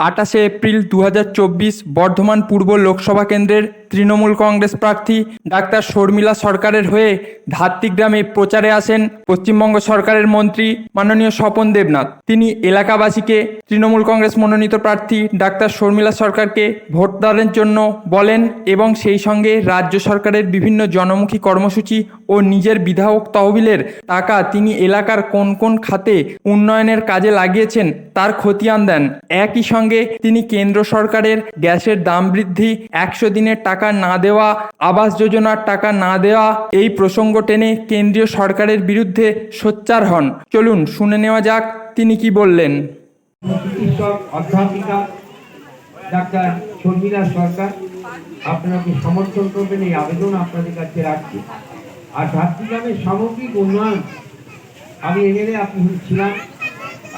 আটাশে April দু হাজার চব্বিশ বর্ধমান পূর্ব লোকসভা কেন্দ্রের তৃণমূল কংগ্রেস প্রার্থী ডাক্তার শর্মিলা সরকারের হয়ে ধাত্রিগ্রামে প্রচারে আসেন পশ্চিমবঙ্গ সরকারের মন্ত্রী মাননীয় স্বপন দেবনাথ। তিনি এলাকাবাসীকে তৃণমূল কংগ্রেস মনোনীত প্রার্থী ডাক্তার শর্মিলা সরকারকে ভোটদানের জন্য বলেন এবং সেই সঙ্গে রাজ্য সরকারের বিভিন্ন জনমুখী কর্মসূচি ও নিজের বিধায়ক তহবিলের টাকা তিনি এলাকার কোন কোন খাতে উন্নয়নের কাজে লাগিয়েছেন তার খতিয়ান দেন। একই সঙ্গে তিনি কেন্দ্র সরকারের গ্যাসের দাম বৃদ্ধি, একশো দিনের টাকা না দেওয়া, আবাস যোজনার টাকা না দেওয়া, এই প্রসঙ্গ টেনে কেন্দ্রীয় সরকারের বিরুদ্ধে সোচ্চার হন। চলুন, শুনে নেওয়া যাক তিনি কি বললেন। আপনাকে সমর্থন করবেন? এই আবেদন আপনাদের কাছে রাখছি। আর ঝাড়গ্রামের সামগ্রিক উন্নয়ন, আমি এমএলএ, আপনি ছিলাম,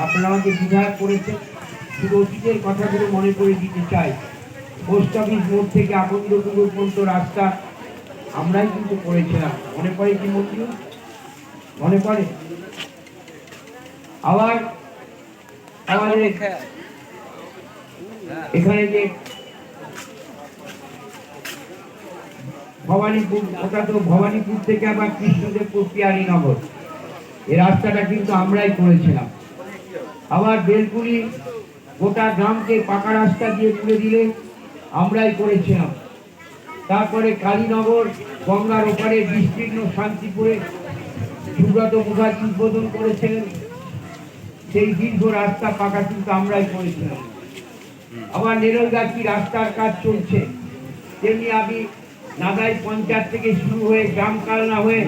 আপনারা আমাকে বিধায়ক করেছেন। শুধু অতীতের কথাগুলো মনে করে দিতে চাই। পোস্ট অফিস মোড় থেকে আকন্দপুকুর পর্যন্ত রাস্তা আমরাই কিন্তু করেছিলাম। মনে পড়ে কি মন্ত্রী মনে পড়ে? আবার আমাদের এখানে যে ভবানীপুর, ওটা তো ভবানীপুর থেকে আবার কৃষ্ণদেবপুর পিয়ারীনগর এই রাস্তাটা কিন্তু আমরাই করেছিলাম। আবার বেলপুরি গোটা গ্রামকে পাকা রাস্তা দিয়ে তুলে দিলে। আমরাই করেছিলাম। তারপরে কালীনগর গঙ্গার ওপারে বিস্তীর্ণ শান্তিপুরে সুব্রত মুখার্জি উদ্বোধন করেছিলেন। সেই দীর্ঘ রাস্তা পাকা কিন্তু আমরাই করেছিলাম। আবার নেরলগাছি রাস্তার কাজ চলছে। তেমনি আমি নাদাই পঞ্চায়েত থেকে শুরু হয়ে গ্রাম কালনা হয়ে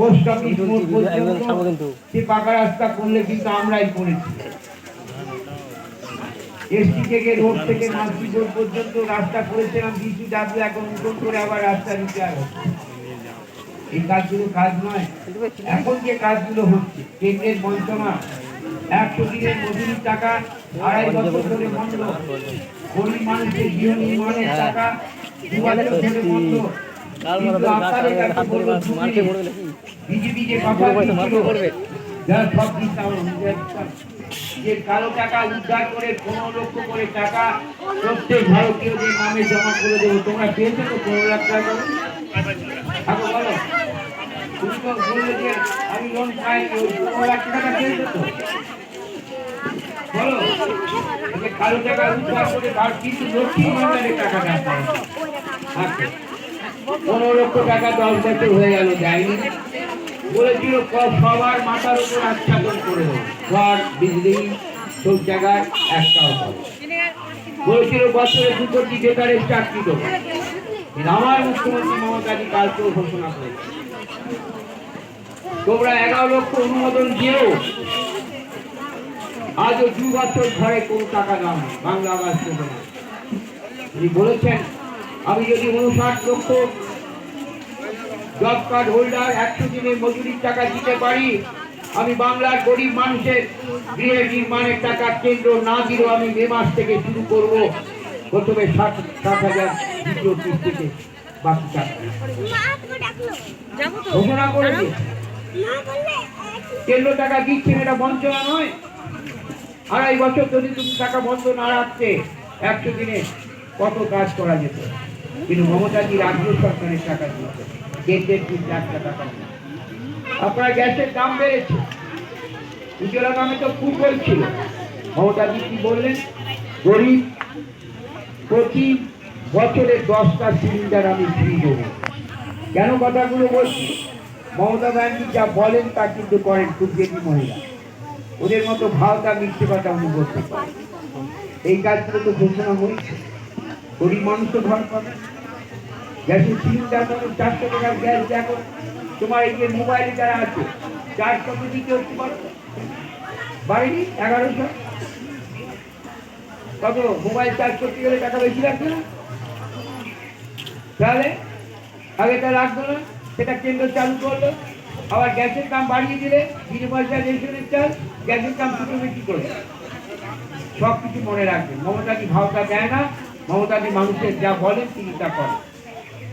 পোস্ট অফিস সে পাকা রাস্তা করলে কিন্তু আমরাই করেছি। এসটি থেকে রোড থেকে মাসি রোড পর্যন্ত রাস্তা করেছিলাম বিসি ডাব্লিউ এখন নতুন করে আবার রাস্তা রিপেয়ার হচ্ছে এই কাজগুলো কাজ নয়। এখন যে কাজগুলো হচ্ছে, কেন্দ্রের বঞ্চনা একশো দিনের মজুরির টাকা, আড়াই বছর ধরে বন্ধ। গরিব মানুষের গৃহ নির্মাণের টাকা, দু বছর ধরে বন্ধ। কাছে বিজেপি যে কথা যারা সব দিতাম যে কালো টাকা উদ্ধার করে পনেরো লক্ষ করে টাকা প্রত্যেক ভারতীয়দের নামে জমা করে দেবো, তোমরা পেয়েছ তো পনেরো লাখ টাকা? আগে বলো। তুমি তো বললে যে আমি লোন পাই পনেরো লাখ টাকা পেয়েছ তো? বলো। কালো টাকা উদ্ধার করে ভার- কিন্তু লক্ষ্মী আচ্ছা। পনেরো লক্ষ টাকা দশ বছর হয়ে গেল দেয়নি বলেছিল সবার মাথার উপর আচ্ছাদন করে দেবো ঘর বিজলি সব জায়গায় একটাও বলেছিল, বছরে দু কোটি বেকারের চাকরি আমার মুখ্যমন্ত্রী কালকেও ঘোষণা করেছে। তোমরা এগারো লক্ষ অনুমোদন দিয়েও আজও দু বছর ঘরে কোনো টাকা দাম বাংলা আবাস যোজনা। উনি বলেছেন, আমি যদি উনষাট লক্ষ জব কার্ড হোল্ডার একশো দিনের মজুরির টাকা দিতে পারি? আমি বাংলার গরিব মানুষের গৃহ নির্মাণের টাকা কেন্দ্র না দিলেও আমি মে মাস থেকে শুরু করব। প্রথমে ষাট ষাট হাজার, দ্বিতীয় কিস্তিতে বাকি টাকা। ঘোষণা করে দিয়েছে কেন্দ্র টাকা দিচ্ছেন এটা বঞ্চনা নয়। আড়াই বছর যদি তুমি টাকা বন্ধ না রাখতে, একশো দিনে কত কাজ করা যেত? কিন্তু মমতাজি রাজ্য সরকারের টাকা দিচ্ছে লাখ আপনার গ্যাসের দাম বেড়েছে। উজ্জ্বলা নামে তো ফুটবল ছিল। মমতাজি কি বললেন? গরিব প্রতি বছরে দশটা সিলিন্ডার আমি ফ্রি দেবো। কেন কথাগুলো বলছি? মমতা ব্যানার্জি যা বলেন তা কিন্তু করেন খুব বেশি মহিলা। ওদের মতো ভাওতা মিথ্যে কথা উনি করতে পারেন এই কাজগুলো তো ঘোষণা হয়েছে। গরিব মানুষ তো ঘর পাবে। গ্যাসের সিলিন্ডার মানে চারশো টাকার গ্যাস দেখো। তোমার এই যে মোবাইলে যারা আছে চার কত দিতে হচ্ছে বলো? বাড়িনি? এগারোশো? কত? মোবাইল চার্জ করতে গেলে টাকা বেশি লাগবে না? তাহলে আগে তা না, সেটা কেন্দ্র চালু করল। আবার গ্যাসের দাম বাড়িয়ে দিলে বিনা পয়সা রেশনের চাল, গ্যাসের দাম দুটো বেশি করে। সব কিছু মনে রাখবেন মমতাজি ভাবটা দেয় না? মমতাজি মানুষের যা বলেন তিনি তা করেন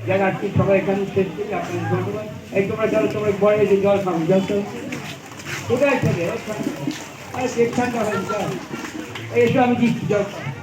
যারা আজকে সবাই এখানে শেষ করি আপনাদের ধন্যবাদ। এই তোমরা যারা তোমরা বয়ে যে জল খাব জল তো কোথায় থাকে? আরে পেট ঠান্ডা হয়ে জল আমি দিচ্ছি, জল খাও।